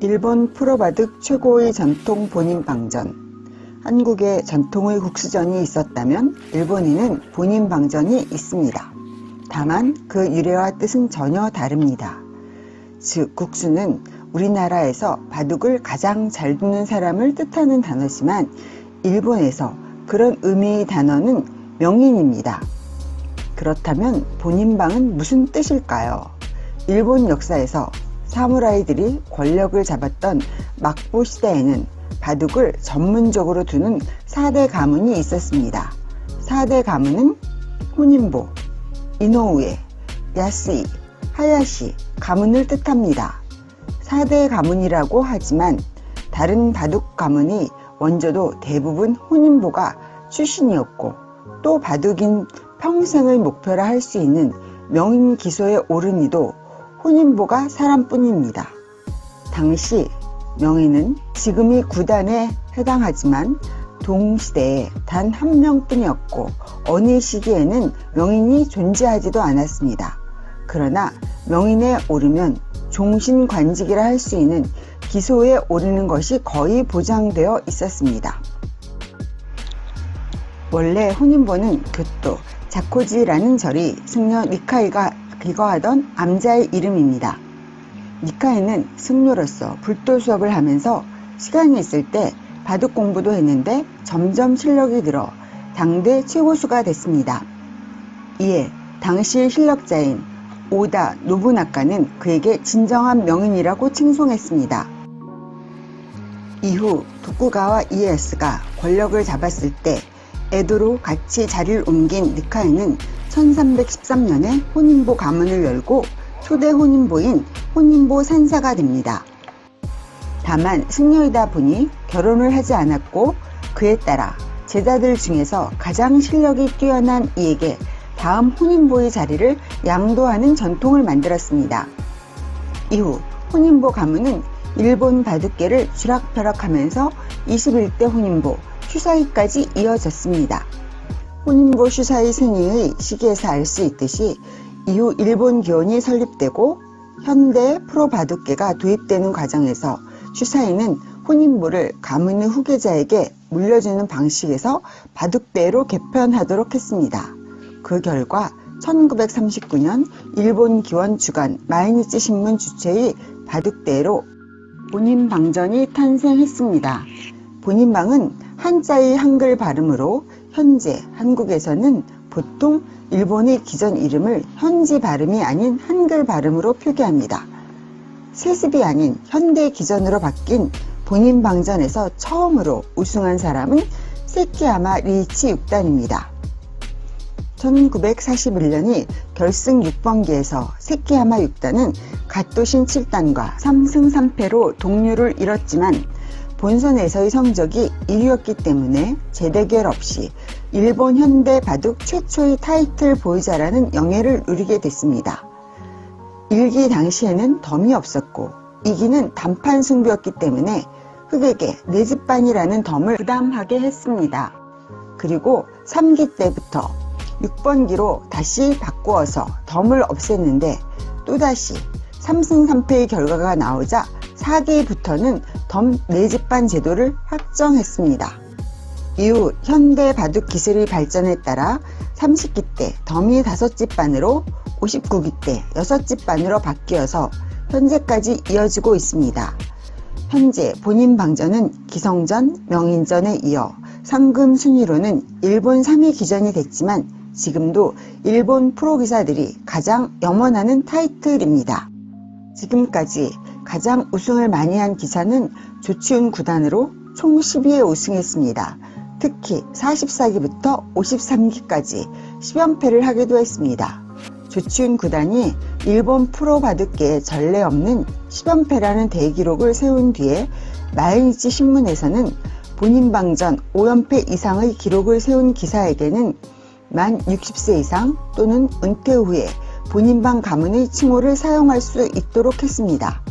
일본 프로바둑 최고의 전통 본인 방전. 한국에 전통의 국수전이 있었다면 일본에는 본인 방전이 있습니다. 다만 그 유래와 뜻은 전혀 다릅니다. 즉, 국수는 우리나라에서 바둑을 가장 잘 두는 사람을 뜻하는 단어지만 일본에서 그런 의미의 단어는 명인입니다. 그렇다면 본인방은 무슨 뜻일까요? 일본 역사에서 사무라이들이 권력을 잡았던 막부 시대에는 바둑을 전문적으로 두는 4대 가문이 있었습니다. 4대 가문은 혼인보, 이노우에, 야스이, 하야시 가문을 뜻합니다. 4대 가문이라고 하지만 다른 바둑 가문이 원조도 대부분 혼인보가 출신이었고 또 바둑인 평생의 목표라 할 수 있는 명인 기소에 오른 이도 혼인보가 사람뿐입니다. 당시 명인은 지금이 구단에 해당하지만 동시대에 단 한 명뿐이었고 어느 시기에는 명인이 존재하지도 않았습니다. 그러나 명인에 오르면 종신관직이라 할 수 있는 기소에 오르는 것이 거의 보장되어 있었습니다. 원래 혼인보는 교토 자코지라는 절이 승려 니카이가 기거하던 암자의 이름입니다. 니카이는 승려로서 불도 수업을 하면서 시간이 있을 때 바둑 공부도 했는데 점점 실력이 늘어 당대 최고수가 됐습니다. 이에 당시 실력자인 오다 노부나카는 그에게 진정한 명인이라고 칭송했습니다. 이후 도쿠가와 이에야스가 권력을 잡았을 때 에도로 같이 자리를 옮긴 니카이는 1313년에 혼인보 가문을 열고 초대 혼인보인 혼인보 산사가 됩니다. 다만 승려이다 보니 결혼을 하지 않았고 그에 따라 제자들 중에서 가장 실력이 뛰어난 이에게 다음 혼인보의 자리를 양도하는 전통을 만들었습니다. 이후 혼인보 가문은 일본 바둑계를 쥐락펴락하면서 21대 혼인보 슈사이까지 이어졌습니다. 혼인보 슈사이 승리의 시기에서 알 수 있듯이 이후 일본 기원이 설립되고 현대 프로 바둑계가 도입되는 과정에서 슈사이는 혼인보를 가문의 후계자에게 물려주는 방식에서 바둑대로 개편하도록 했습니다. 그 결과 1939년 일본 기원 주간 마이니치 신문 주최의 바둑대로 본인방전이 탄생했습니다. 본인방은 한자의 한글 발음으로 현재 한국에서는 보통 일본의 기존 이름을 현지 발음이 아닌 한글 발음으로 표기합니다. 세습이 아닌 현대 기전으로 바뀐 본인 방전에서 처음으로 우승한 사람은 세키야마 리치 6단입니다. 1941년이 결승 6번기에서 세키야마 6단은 갓도신 7단과 3승 3패로 동률을 이뤘지만 본선에서의 성적이 1위였기 때문에 재대결 없이 일본 현대 바둑 최초의 타이틀 보유자라는 영예를 누리게 됐습니다. 일기 당시에는 덤이 없었고 이기는 단판 승부였기 때문에 흑에게 내집반이라는 덤을 부담하게 했습니다. 그리고 3기 때부터 6번기로 다시 바꾸어서 덤을 없앴는데 또다시 3승 3패의 결과가 나오자 4기부터는 덤 내집반 제도를 확정했습니다. 이후 현대 바둑 기술의 발전에 따라 30기 때 덤이 5집반으로 59기 때 6집반으로 바뀌어서 현재까지 이어지고 있습니다. 현재 본인 방전은 기성전, 명인전에 이어 상금 순위로는 일본 3위 기전이 됐지만 지금도 일본 프로기사들이 가장 염원하는 타이틀입니다. 지금까지 가장 우승을 많이 한 기사는 조치훈 구단으로 총 12회 우승했습니다. 특히 44기부터 53기까지 10연패를 하기도 했습니다. 조치훈 구단이 일본 프로 바둑계에 전례 없는 10연패라는 대기록을 세운 뒤에 마이니치 신문에서는 본인 방전 5연패 이상의 기록을 세운 기사에게는 만 60세 이상 또는 은퇴 후에 본인방 가문의 칭호를 사용할 수 있도록 했습니다.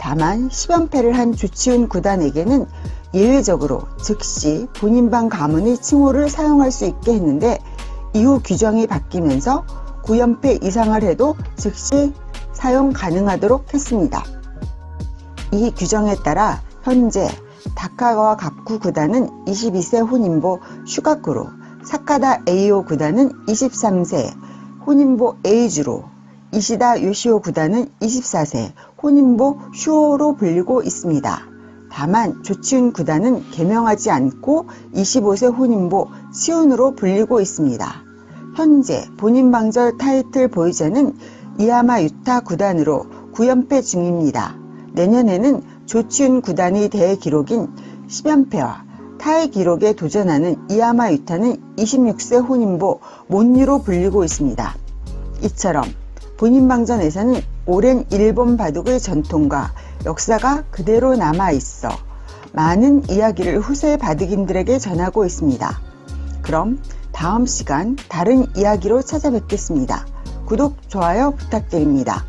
다만 10연패를 한 조치훈 구단에게는 예외적으로 즉시 본인방 가문의 칭호를 사용할 수 있게 했는데 이후 규정이 바뀌면서 9연패 이상을 해도 즉시 사용 가능하도록 했습니다. 이 규정에 따라 현재 다카가와 갑구 구단은 22세 혼인보 슈가쿠로, 사카다 에이오 구단은 23세 혼인보 에이주로, 이시다 요시오 구단은 24세 혼인보 슈오로 불리고 있습니다. 다만 조치훈 구단은 개명하지 않고 25세 혼인보 시온으로 불리고 있습니다. 현재 본인 방절 타이틀 보유자는 이하마 유타 구단으로 9연패 중입니다. 내년에는 조치훈 구단의 대회 기록인 10연패와 타의 기록에 도전하는 이하마 유타는 26세 혼인보 몬유로 불리고 있습니다. 이처럼 본인방전에서는 오랜 일본 바둑의 전통과 역사가 그대로 남아 있어 많은 이야기를 후세 바둑인들에게 전하고 있습니다. 그럼 다음 시간 다른 이야기로 찾아뵙겠습니다. 구독, 좋아요 부탁드립니다.